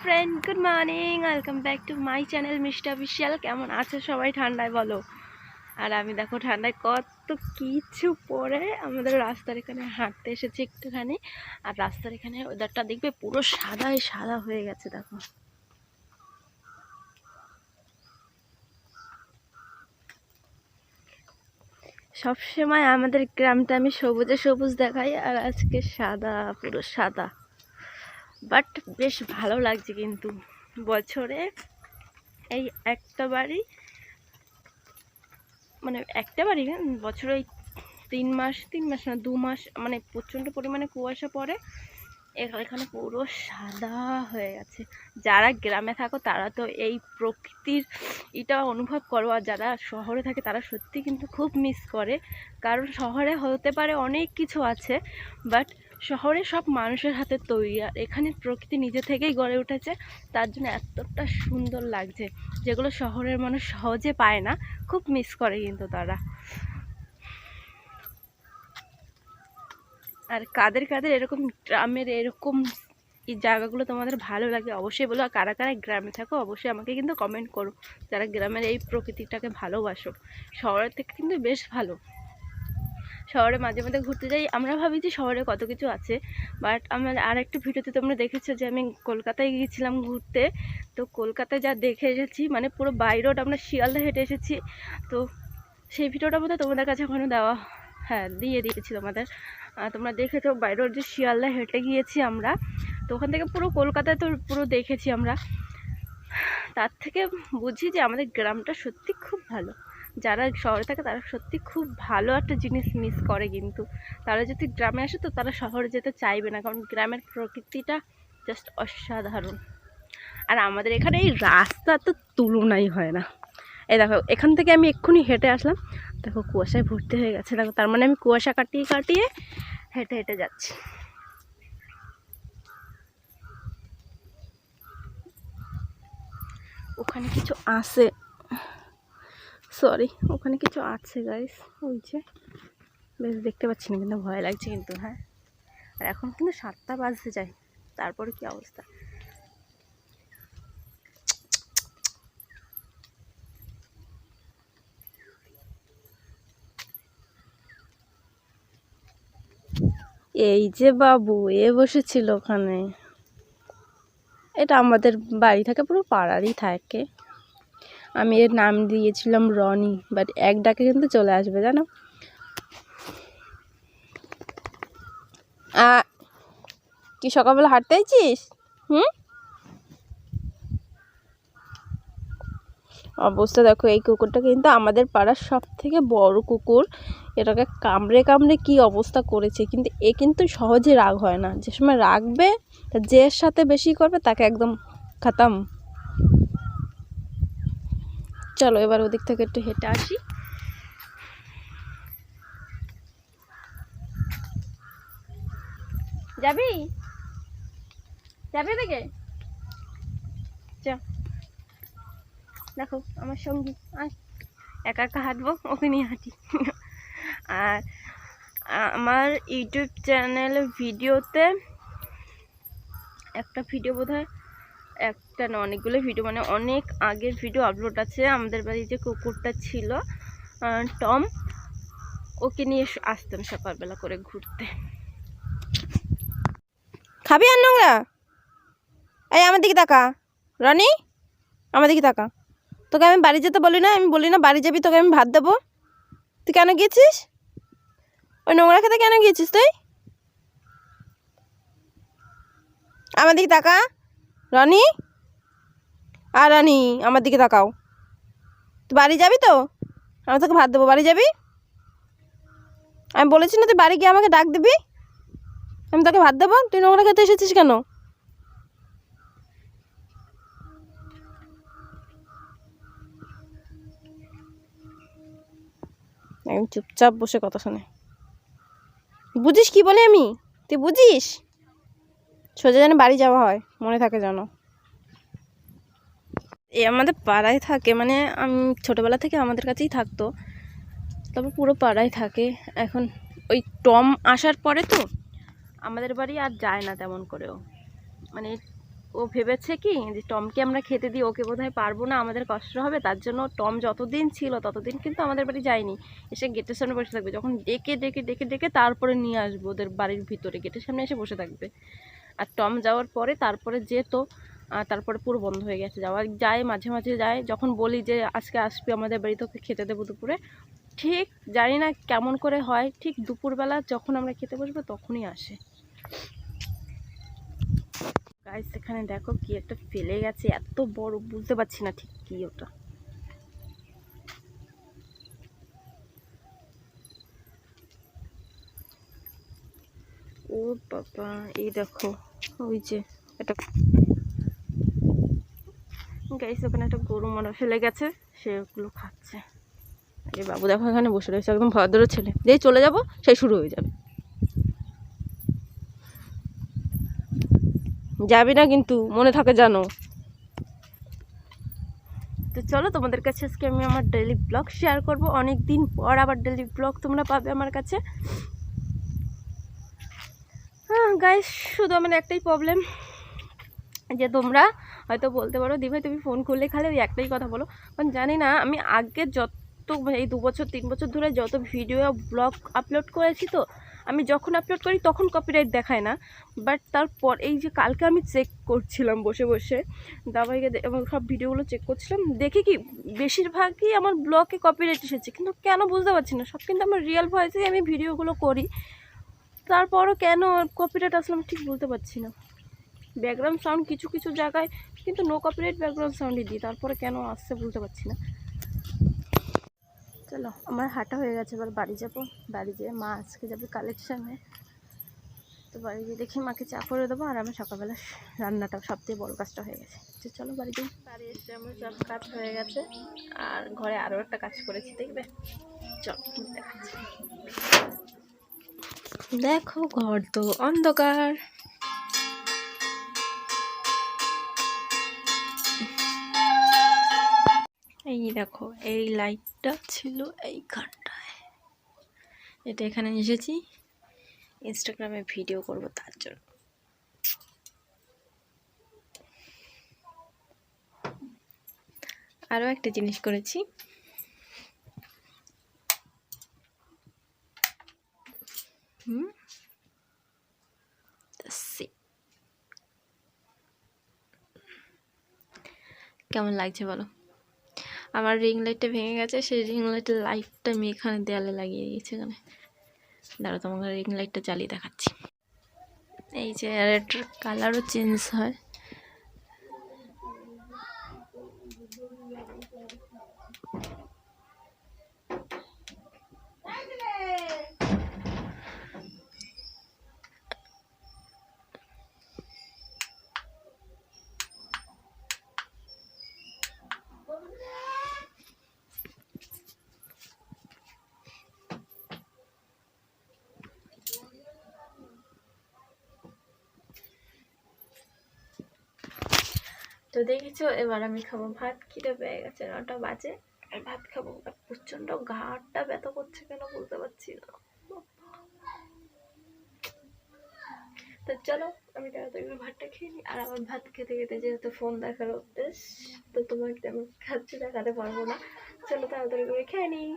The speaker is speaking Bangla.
Friend, good morning. Welcome back to my channel mister Bishal. কেমন আছে সবাই ঠান্ডায় বলো? আর আমি দেখো ঠান্ডায় কত কিছু পরে আমাদের রাস্তার এখানে হাঁটতে এসেছি একটুখানি। আর রাস্তার এখানে ওয়েদারটা দেখবে পুরো সাদাই সাদা হয়ে গেছে, দেখো। সবসময় আমাদের গ্রামটা আমি সবুজে সবুজ দেখাই, আর আজকে সাদা, পুরো সাদা। বাট বেশ ভালো লাগছে কিন্তু বছরে। এই একটা বাড়ি মানে একটা বাড়ি বছরে তিন মাস তিন মাস না, দু মাস মানে প্রচণ্ড পরিমাণে কুয়াশা পড়ে। এখানে পুরো সাদা হয়ে গেছে। যারা গ্রামে থাকো, তারা তো এই প্রকৃতির এটা অনুভব করো। আর যারা শহরে থাকে, তারা সত্যি কিন্তু খুব মিস করে। কারণ শহরে হতে পারে অনেক কিছু আছে বাট শহরে সব মানুষের হাতে তৈরি। আর এখানে প্রকৃতি নিজে থেকেই গড়ে উঠেছে, তার জন্য এতটা সুন্দর লাগছে, যেগুলো শহরের মানুষ সহজে পায় না। খুব মিস করে কিন্তু তারা। আর কাদের কাদের এরকম গ্রামের এরকম এই জায়গাগুলো তোমাদের ভালো লাগে অবশ্যই বলো। আর কারা কারা গ্রামে থাকো অবশ্যই আমাকে কিন্তু কমেন্ট করো। যারা গ্রামের এই প্রকৃতিটাকে ভালোবাসো। শহরের থেকে কিন্তু বেশ ভালো। শহরে মাঝে মাঝে ঘুরতে যাই। আমরা ভাবি যে শহরে কত কিছু আছে। বাট আমার আর একটা ভিডিওতে তোমরা দেখেছ যে আমি কলকাতায় গিয়েছিলাম ঘুরতে। তো কলকাতায় যা দেখে এসেছি মানে পুরো বাই রোড আমরা শিয়ালদা হেঁটে এসেছি। তো সেই ভিডিওটা বোধহয় তোমাদের কাছে এখনও দেওয়া হ্যাঁ দিয়ে দিয়েছি তোমাদের। তোমরা দেখেছ, বাইরের যে শিয়ালদা হেঁটে গিয়েছি আমরা, তো ওখান থেকে পুরো কলকাতায় তো পুরো দেখেছি আমরা। তার থেকে বুঝি যে আমাদের গ্রামটা সত্যি খুব ভালো। যারা শহরে থাকে, তারা সত্যি খুব ভালো একটা জিনিস মিস করে কিন্তু। তারা যদি গ্রামে আসে, তো তারা শহরে যেতে চাইবে না, কারণ গ্রামের প্রকৃতিটা জাস্ট অসাধারণ। আর আমাদের এখানে এই রাস্তা তো তুলনাই হয় না। এই দেখো, এখান থেকে আমি এক্ষুনি হেঁটে আসলাম। দেখো কুয়াশায় ভর্তি হয়ে গেছে। দেখো, তার মানে আমি কুয়াশা কাটিয়ে কাটিয়ে হেঁটে হেঁটে যাচ্ছি। ওখানে কিছু আছে। সরি ওখানে কিছু আছে গাইস ওই যে, বেশ দেখতে পাচ্ছি না, কিন্তু ভয় লাগছে কিন্তু হ্যাঁ। আর এখন কিন্তু সাতটা বাজতে যায়। তারপরে কি অবস্থা? এই যে বাবু, এ বসেছিল ওখানে। এটা আমাদের বাড়ি থাকে, পুরো পাড়ারই থাকে। আমি এর নাম দিয়েছিলাম রনি বাট এক ডাকে কিন্তু চলে আসবে, জানো? কি সকালবেলা হাঁটতে আইছিস হুম? অবস্থা দেখো, এই কুকুরটা কিন্তু আমাদের পাড়ার সব থেকে বড় কুকুর। এটাকে কামড়ে কামড়ে কি অবস্থা করেছে, কিন্তু এ কিন্তু সহজে রাগ হয় না। যে সময় রাখবে তা যে সাথে বেশি করবে, তাকে একদম খাতাম। চলো এবার ওদিক থেকে একটু হেঁটে আসি। যাবি? যাবি দেখে চ দেখো, আমার সঙ্গী। আয়, একা একা হাঁটবো, ওকে নিয়ে হাঁটি। আর আমার ইউটিউব চ্যানেলে ভিডিওতে একটা ভিডিও বোধহয়, একটা না, অনেকগুলো ভিডিও মানে অনেক আগের ভিডিও আপলোড আছে। আমাদের বাড়ি যে কুকুরটা ছিল টম, ওকে নিয়ে আসতাম সকালবেলা করে ঘুরতে। খাবি আর নোংরা? এই আমার দিকে তাকা। রনি, আমার দিকে তাকা। তোকে আমি বাড়ি যেতে বলি না, আমি বলি না বাড়ি যাবি, তোকে আমি ভাত দেবো। তুই কেন গিয়েছিস? ওই নোংরা খেতে কেন গিয়েছিস তুই? আমার দিকে তাকা। রনি? আর রনি, আমার দিকে তাকাও। তুই বাড়ি যাবি তো? আমি তোকে ভাত দেবো, বাড়ি যাবি? আমি বলেছি না তুই বাড়ি গিয়ে আমাকে ডাক দিবি? আমি তোকে ভাত দেবো? তুই নোংরা খেতে এসেছিস কেন? একদম চুপচাপ বসে কথা শোনে। বুঝিস কি বলে আমি? তুই বুঝিস? সোজা যেন বাড়ি যাওয়া হয়, মনে থাকে যেন। এ আমাদের পাড়ায় থাকে মানে আমি ছোটোবেলা থেকে আমাদের কাছেই থাকতো। তবে পুরো পাড়ায় থাকে। এখন ওই টম আসার পরে তো আমাদের বাড়ি আর যায় না তেমন করেও। মানে ও ভেবেছে কি যে টমকে আমরা খেতে দিই, ওকে বোধহয় পারব না, আমাদের কষ্ট হবে, তার জন্য টম যতদিন ছিল ততদিন কিন্তু আমাদের বাড়ি যায়নি। এসে গেটের সামনে বসে থাকবে। যখন ডেকে ডেকে ডেকে ডেকে তারপরে নিয়ে আসব ওদের বাড়ির ভিতরে। গেটের সামনে এসে বসে থাকবে। আর টম যাওয়ার পরে তারপরে যেত, আর তারপরে পুরো বন্ধ হয়ে গেছে। যাওয়া যায়, মাঝে মাঝে যায়। যখন বলি যে আজকে আসবি আমাদের বাড়ি, তোকে খেতে দেবো দুপুরে, ঠিক জানি না কেমন করে হয়। ঠিক দুপুরবেলা যখন আমরা খেতে বসবো তখনই আসে। গাইস এখানে দেখো কি একটা ফেলে গেছে, এত বড়, বুঝতে পারছি না ঠিক কি ওটা। ও বাবা, এই দেখো, ওই যে এটা গাইস ওখানে একটা গরু মারা ফেলে গেছে সেগুলো খাচ্ছে। এই বাবু দেখো এখানে বসে রয়েছে, একদম ভদ্র ছেলে। যেই চলে যাব, সেই শুরু হয়ে যাবে। যাবি না কিন্তু, মনে থাকে জানো। তো চলো তোমাদের কাছে আজকে আমি আমার ডেলি ব্লগ শেয়ার করব। অনেক দিন পর আবার ডেলি ব্লগ তোমরা পাবে আমার কাছে। হ্যাঁ গাইস শুধু আমার একটাই প্রবলেম যে তোমরা হয়তো বলতে পারো দি ভাই তুমি ফোন করলে খালি ওই একটাই কথা বলো। কারণ জানি না, আমি আগে যত, এই দু বছর, তিন বছর ধরে যত ভিডিও ব্লগ আপলোড করেছি তো আমি যখন আপলোড করি তখন কপিরাইট দেখায় না। বাট তারপর এই যে কালকে আমি চেক করছিলাম বসে বসে দাবাইকে এবং সব ভিডিওগুলো চেক করছিলাম, দেখি কি বেশিরভাগই আমার ব্লগে কপিরাইট এসেছে। কিন্তু কেন বুঝতে পারছি না। সব কিন্তু আমার রিয়েল ভয়েসেই আমি ভিডিওগুলো করি। তারপরও কেন কপিরাইট আসলে আমি ঠিক বলতে পারছি না। ব্যাকগ্রাউন্ড সাউন্ড কিছু কিছু জায়গায়, কিন্তু নো কপিরাইট ব্যাকগ্রাউন্ড সাউন্ডই দিই। তারপরে কেন আসছে বলতে পারছি না। চলো, আমার হাঁটা হয়ে গেছে, এবার বাড়ি যাব। বাড়ি যেয়ে মা আজকে যাবে কালেকশানে তো বাড়ি গিয়ে দেখি মাকে চা করে দেবো, আর আমার সকালবেলা রান্নাটা সবথেকে বড় কাজটা হয়ে গেছে। তো চলো বাড়ি যাই। বাড়ি এসে আমার সব কাজ হয়ে গেছে, আর ঘরে আরও একটা কাজ করেছি, দেখবে? চল দেখো ঘর তো অন্ধকার। দেখো, এই লাইটটা ছিল এই এইখানটায় এটা এখানে এসেছি। ইনস্টাগ্রামে ভিডিও করব তার জন্য। আরও একটা জিনিস করেছি. কেমন লাগছে বলো? আমার রিং লাইটটা ভেঙে গেছে, সেই রিং লাইটের লাইটটা আমি এখানে দেয়ালে লাগিয়ে দিয়েছি এখানে। দাঁড়া তোমাকে রিং লাইটটা জ্বালিয়ে দেখাচ্ছি। এই যে এটার কালারও চেঞ্জ হয়। তো দেখেছ? এবার আমি খাব ভাত, খিদে পেয়ে গেছে, নটা বাজে। আর ভাত খাব প্রচণ্ড ঘাটটা ব্যথা করছে কেন বলতে পারছি না। তো চলো, আমি তাড়াতাড়ি ভাতটা খেয়ে নিই। আর আমার ভাত খেতে খেতে যেহেতু ফোন দেখার অভ্যেস তো তোমাকে আমি খাচ্ছি, দেখাতে পারব না। চলো তাড়াতাড়ি করে খেয়ে নিই।